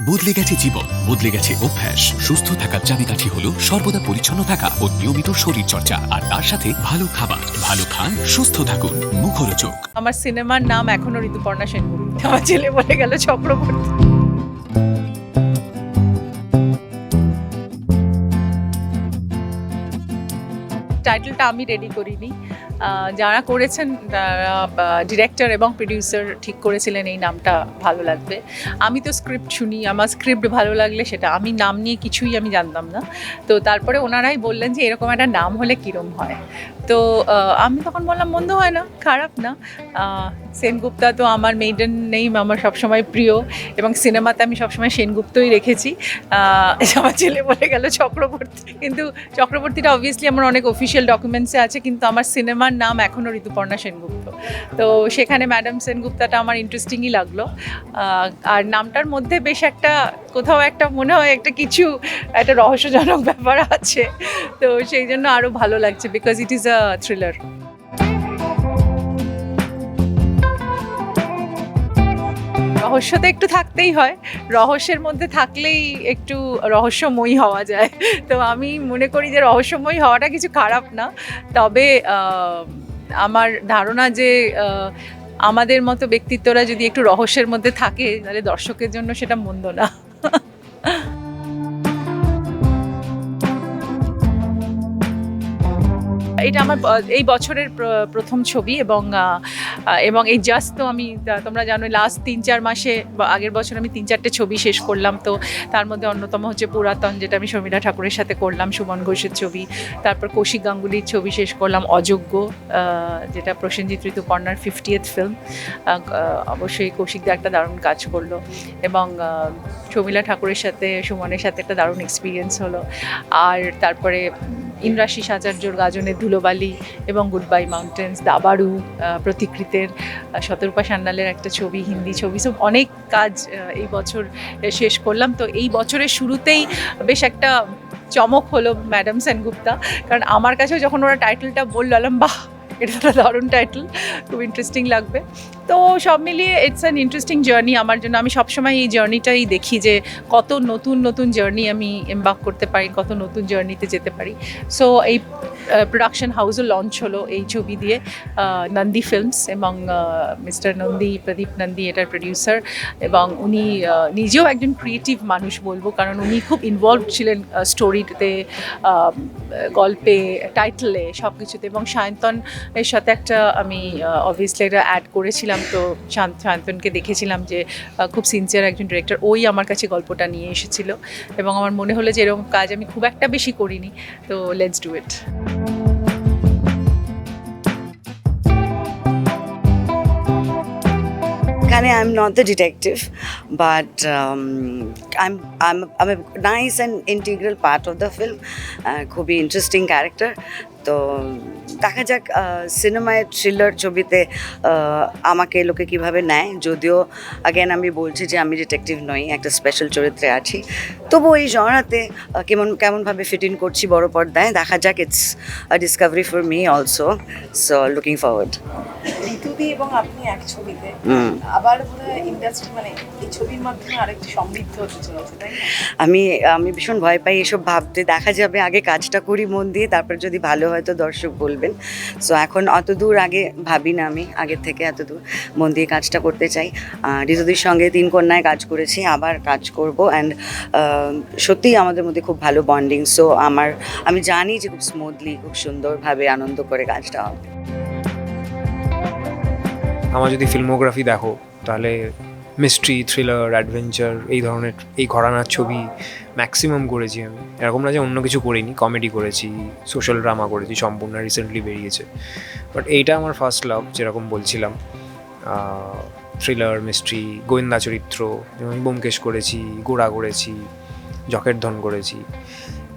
বদলে গেছে জীবন, বদলে গেছে অভ্যাস। সুস্থ থাকার চাবিকাঠি হলো সর্বদা পরিচ্ছন্ন থাকা ও নিয়মিত শরীর চর্চা আর তার সাথে ভালো খাবার। ভালো খান, সুস্থ থাকুন। মুখরোচক। আমার সিনেমার নাম এখনও ঋতুপর্ণা সেনগুপ্ত। আমার ছেলে বলে গেল চক্রবর্তী। টাইটেলটা আমি রেডি করিনি। যারা করেছেন ডিরেক্টর এবং প্রডিউসার ঠিক করেছিলেন, এই নামটা ভালো লাগবে। আমি তো স্ক্রিপ্ট শুনি, আমার স্ক্রিপ্ট ভালো লাগলে সেটা, আমি নাম নিয়ে কিছুই আমি জানতাম না। তো তারপরে ওনারাই বললেন যে, এরকম একটা নাম হলে কীরম হয়? তো আমি তখন বললাম, মন্দ হয় না, খারাপ না। সেনগুপ্তা তো আমার মেইডেন নেইম আমার সবসময় প্রিয় এবং সিনেমাতে আমি সবসময় সেনগুপ্তই রেখেছি। আমার ছেলে বলে গেল চক্রবর্তী। কিন্তু চক্রবর্তীটা অবভিয়াসলি আমার অনেক অফিসিয়াল ডকুমেন্টসে আছে, কিন্তু আমার সিনেমার নাম এখনও ঋতুপর্ণা সেনগুপ্ত তো সেখানে ম্যাডাম সেনগুপ্তাটা আমার ইন্টারেস্টিংই লাগল। আর নামটার মধ্যে বেশ একটা, কোথাও একটা মনে হয় একটা কিছু, একটা রহস্যজনক ব্যাপার আছে। তো সেই জন্য আরও ভালো লাগছে because it is a thriller রহস্য তো একটু থাকতেই হয়। রহস্যের মধ্যে থাকলেই একটু রহস্যময়ী হওয়া যায়। তো আমি মনে করি যে রহস্যময়ী হওয়াটা কিছু খারাপ না। তবে আমার ধারণা যে আমাদের মতো ব্যক্তিত্বরা যদি একটু রহস্যের মধ্যে থাকে, তাহলে দর্শকের জন্য সেটা মন্দ না। এটা আমার এই বছরের প্রথম ছবি এবং এবং এই জাস্ট তো আমি তোমরা জানো লাস্ট তিন চার মাসে আগের বছর আমি তিন চারটে ছবি শেষ করলাম। তো তার মধ্যে অন্যতম হচ্ছে পুরাতন, যেটা আমি শর্মিলা ঠাকুরের সাথে করলাম, সুমন ঘোষের ছবি। তারপর কৌশিক গাঙ্গুলির ছবি শেষ করলাম, অযোগ্য যেটা প্রসেনজিৎ ঋতুপর্ণার ফিফটিয়েথ ফিল্ম অবশ্যই কৌশিকদা একটা দারুণ কাজ করল এবং শর্মিলা ঠাকুরের সাথে, সুমনের সাথে একটা দারুণ এক্সপিরিয়েন্স হলো। আর তারপরে ইন্দ্রাশিস আচার্যর গাজনের ধুলোবালি এবং গুড বাই মাউন্টেন্স দাবারু প্রতিকৃতের সতর্পা সান্যালের একটা ছবি, হিন্দি ছবি। সব অনেক কাজ এই বছর শেষ করলাম। তো এই বছরের শুরুতেই বেশ একটা চমক হলো ম্যাডাম সেনগুপ্তা। কারণ আমার কাছেও যখন ওরা টাইটেলটা বলল আলাম বাহ এটা একটা দারুণ টাইটেল খুব ইন্টারেস্টিং লাগবে। তো সব মিলিয়ে ইটস অ্যান ইন্টারেস্টিং জার্নি আমার জন্য। আমি সবসময় এই জার্নিটাই দেখি যে কত নতুন নতুন জার্নি আমি এমবাক করতে পারি, কত নতুন জার্নিতে যেতে পারি। সো এই প্রোডাকশন হাউসও লঞ্চ হলো এই ছবি দিয়ে নন্দী ফিল্মস এবং মিস্টার নন্দী প্রদীপ নন্দী এটার প্রডিউসার এবং উনি নিজেও একজন ক্রিয়েটিভ মানুষ বলব, কারণ উনি খুব ইনভলভ ছিলেন স্টোরিতে গল্পে টাইটেলে সব কিছুতে এবং সায়ন্তন এর সাথে একটা আমি অবভিয়াসলি এটা অ্যাড করেছিলাম। তো শান্ত সায়ন্তনকে দেখেছিলাম যে খুব সিনসিয়ার একজন ডিরেক্টর ওই আমার কাছে গল্পটা নিয়ে এসেছিল। এবং আমার মনে হলো যে এরকম কাজ আমি খুব একটা বেশি করিনি। তো let's do it Kane, I'm not the detective, but um, I'm I'm I'm a nice and integral part of the film. Uh, খুবই ইন্টারেস্টিং ক্যারেক্টার তো দেখা যাক সিনেমায় থ্রিলার ছবিতে আমাকে লোকে কীভাবে নেয়। যদিও আগেন আমি বলছি যে আমি ডিটেকটিভ নই একটা স্পেশাল চরিত্রে আছি। তবু এই জনরাতে কেমন কেমনভাবে ফিট ইন করছি বড় পর্দায় দেখা যাক it's a discovery for me also so looking forward ঋতুদি এবং আপনি এক ছবিতে আবার ইন্ডাস্ট্রি মানে এই ছবির মাধ্যমে আরেকটি সমৃদ্ধ হতে চলেছে তাই আমি আমি ভীষণ ভয় পাই এসব ভাবতে। দেখা যাবে আগে কাজটা করি মন দিয়ে তারপর যদি ভালো হয় তো দর্শক বলবেন। সো এখন অত দূর আগে ভাবি না আমি, আগের থেকে এত দূর মন দিয়ে কাজটা করতে চাই। ঋতুদির সঙ্গে তিন কন্যায় কাজ করেছি, আবার কাজ করব। অ্যান্ড সত্যিই আমাদের মধ্যে খুব ভালো বন্ডিং সো আমার, আমি জানি যে খুব স্মুথলি খুব সুন্দরভাবে আনন্দ করে কাজটা হবে। আমার যদি ফিল্মোগ্রাফি দেখো, তাহলে মিস্ট্রি থ্রিলার অ্যাডভেঞ্চার এই ধরনের, এই ঘরানার ছবি ম্যাক্সিমাম করেছি আমি। এরকম না যে অন্য কিছু করিনি কমেডি করেছি সোশ্যাল ড্রামা করেছি, সম্পূর্ণ রিসেন্টলি বেরিয়েছে। বাট এইটা আমার ফার্স্ট লাভ যেরকম বলছিলাম। থ্রিলার মিস্ট্রি গোয়েন্দা চরিত্র, যেমন আমি ব্যোমকেশ করেছি গোড়া করেছি, জকের ধন করেছি।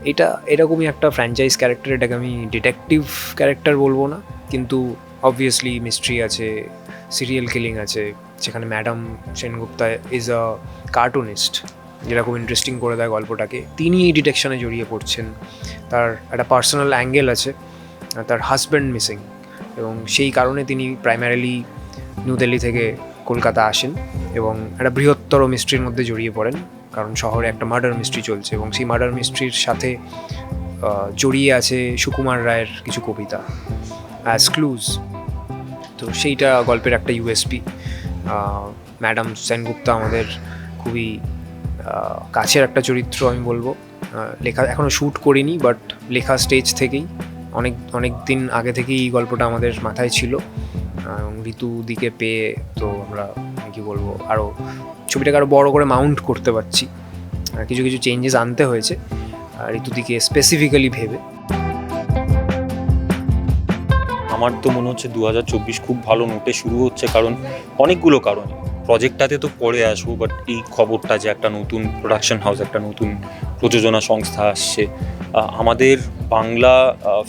এটা, এরকমই একটা ফ্র্যাঞ্চাইজ ক্যারেক্টার এটাকে আমি ডিটেকটিভ ক্যারেক্টার বলব না। কিন্তু অবভিয়াসলি মিস্ট্রি আছে সিরিয়াল কিলিং আছে সেখানে madam Sengupta is a cartoonist যেটা খুব ইন্টারেস্টিং করে দেয় গল্পটাকে। তিনি এই ডিটেকশনে জড়িয়ে পড়ছেন। তার একটা পার্সোনাল অ্যাঙ্গেল আছে, তার হাজব্যান্ড মিসিং এবং সেই কারণে তিনি প্রাইমারিলি নিউ দিল্লি থেকে কলকাতা আসেন এবং একটা বৃহত্তর মিস্ট্রির মধ্যে জড়িয়ে পড়েন, কারণ শহরে একটা মার্ডার মিস্ট্রি চলছে এবং সেই মার্ডার মিস্ট্রির সাথে জড়িয়ে আছে সুকুমার রায়ের কিছু কবিতা অ্যাজ ক্লুজ তো সেইটা গল্পের একটা ইউএসপি ম্যাডাম সেনগুপ্তা আমাদের খুবই কাছের একটা চরিত্র আমি বলব। লেখা এখনও শ্যুট করিনি বাট লেখা স্টেজ থেকেই, অনেক অনেক দিন আগে থেকেই এই গল্পটা আমাদের মাথায় ছিল। এবং ঋতু দিকে পেয়ে তো আমরা, কি বলব আরও ছবিটাকে আরও বড় করে মাউন্ট করতে পারছি। কিছু কিছু চেঞ্জেস আনতে হয়েছে আর ঋতুদিকে স্পেসিফিক্যালি ভেবে। আমার তো মনে হচ্ছে দু হাজার চব্বিশ খুব ভালো নোটে শুরু হচ্ছে, কারণ অনেকগুলো কারণ। প্রজেক্টটাতে তো পরে আসব বাট এই খবরটা যে একটা নতুন প্রোডাকশন হাউস একটা নতুন প্রযোজনা সংস্থা আসছে। আমাদের বাংলা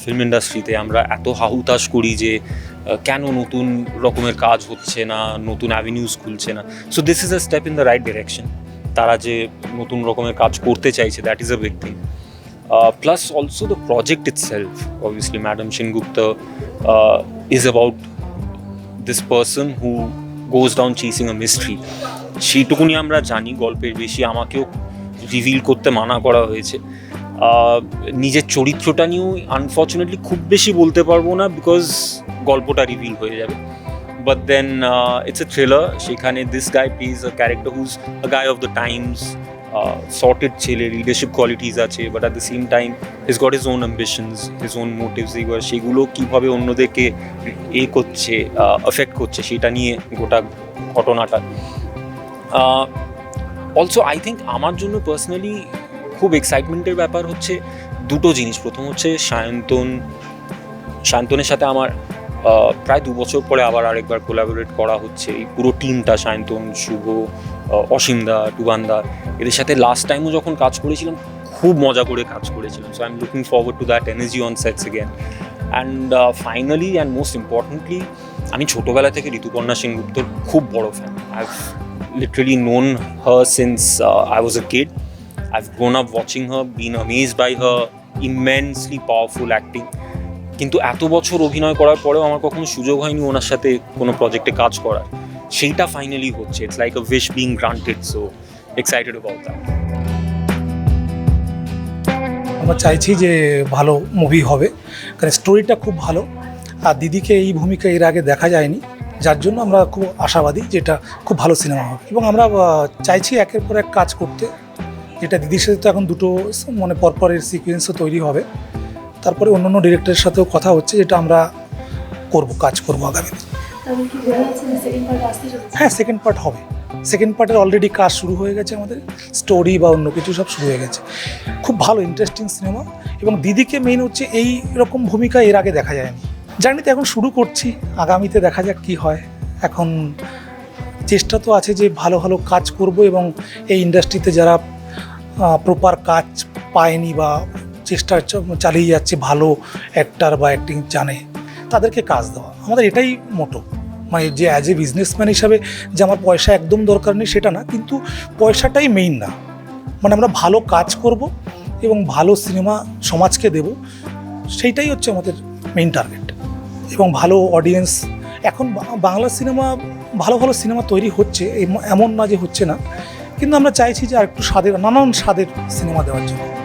ফিল্ম ইন্ডাস্ট্রিতে আমরা এত হাহুতাশ করি যে কেন নতুন রকমের কাজ হচ্ছে না, নতুন অ্যাভিনিউজ খুলছে না। So this is a step in the right direction তারা যে নতুন রকমের কাজ করতে চাইছে that is a big thing Uh, plus also the project itself obviously madam shingupta uh, is about this person who goes down chasing a mystery. সেইটুকুনি আমরা জানি গল্পের বেশি আমাকেও রিভিল করতে মানা করা হয়েছে নিজের চরিত্রটা নিয়েও আনফর্চুনেটলি খুব বেশি বলতে পারব না বিকজ গল্পটা রিভিল হয়ে যাবে but then it's a thriller সেখানে this guy plays a character who's a guy of the times sorted ছেলে লিডারশিপ কোয়ালিটিস আছে but at the same time is got is own ambitions his own motives এগুলো সেগুলো কীভাবে অন্যদেরকে এ করছে effect করছে, সেটা নিয়ে গোটা ঘটনাটা। অলসো আই থিঙ্ক আমার জন্য পার্সোনালি খুব এক্সাইটমেন্টের ব্যাপার হচ্ছে দুটো জিনিস। প্রথম হচ্ছে সায়ন্তন, সায়ন্তনের সাথে আমার প্রায় দু বছর পরে আবার আরেকবার কোলাবোরেট করা হচ্ছে। এই পুরো টিমটা সায়ন্তন শুভ অসীমদা টুবানদা এদের সাথে লাস্ট টাইমও যখন কাজ করেছিলাম খুব মজা করে কাজ করেছিলাম। So I am looking forward to that energy on sets again and finally and most importantly আমি ছোটোবেলা থেকে ঋতুপর্ণা সেনগুপ্তর খুব বড় fan I literally known her since I was a kid I've grown up watching her, been amazed by her immensely powerful acting. কিন্তু এত বছর অভিনয় করার পরেও আমার কখনো সুযোগ হয়নি ওনার সাথে কোনো প্রজেক্টে কাজ করার। সেইটা ফাইনালি হচ্ছে। It's like a wish being granted so excited about that আমরা চাইছি যে ভালো মুভি হবে। কারণ স্টোরিটা খুব ভালো। আর দিদিকে এই ভূমিকা এর আগে দেখা যায়নি। যার জন্য আমরা খুব আশাবাদী যেটা খুব ভালো সিনেমা হবে। এবং আমরা চাইছি একের পর এক কাজ করতে। যেটা দিদির সাথে তো এখন দুটো মানে পরপরের সিকোয়েন্সও তৈরি হবে। তারপরে অন্য অন্য ডিরেক্টরের সাথেও কথা হচ্ছে যেটা আমরা করব কাজ করব আগামীতে। হ্যাঁ সেকেন্ড পার্ট হবে। সেকেন্ড পার্টের অলরেডি কাজ শুরু হয়ে গেছে আমাদের স্টোরি বা অন্য কিছু সব শুরু হয়ে গেছে। খুব ভালো ইন্টারেস্টিং সিনেমা এবং দিদিকে মেইন হচ্ছে এই রকম ভূমিকা এর আগে দেখা যায়নি। জার্নিতে এখন শুরু করছি আগামীতে দেখা যাক কি হয়। এখন চেষ্টা তো আছে যে ভালো ভালো কাজ করব এবং এই ইন্ডাস্ট্রিতে যারা প্রপার কাজ পায়নি বা চেষ্টা চালিয়ে যাচ্ছে ভালো অ্যাক্টার বা অ্যাক্টিং জানে, তাদেরকে কাজ দেওয়া। আমাদের এটাই মোটো মানে যে অ্যাজ এ বিজনেসম্যান হিসাবে যে আমার পয়সা একদম দরকার নেই সেটা না, কিন্তু পয়সাটাই মেইন না। মানে আমরা ভালো কাজ করব এবং ভালো সিনেমা সমাজকে দেব, সেইটাই হচ্ছে আমাদের মেইন টার্গেট এবং ভালো অডিয়েন্স এখন বাংলা সিনেমা ভালো ভালো সিনেমা তৈরি হচ্ছে, এম- এমন না যে হচ্ছে না, কিন্তু আমরা চাইছি যে আর একটু স্বাদের, নানান স্বাদের সিনেমা দেওয়ার জন্য।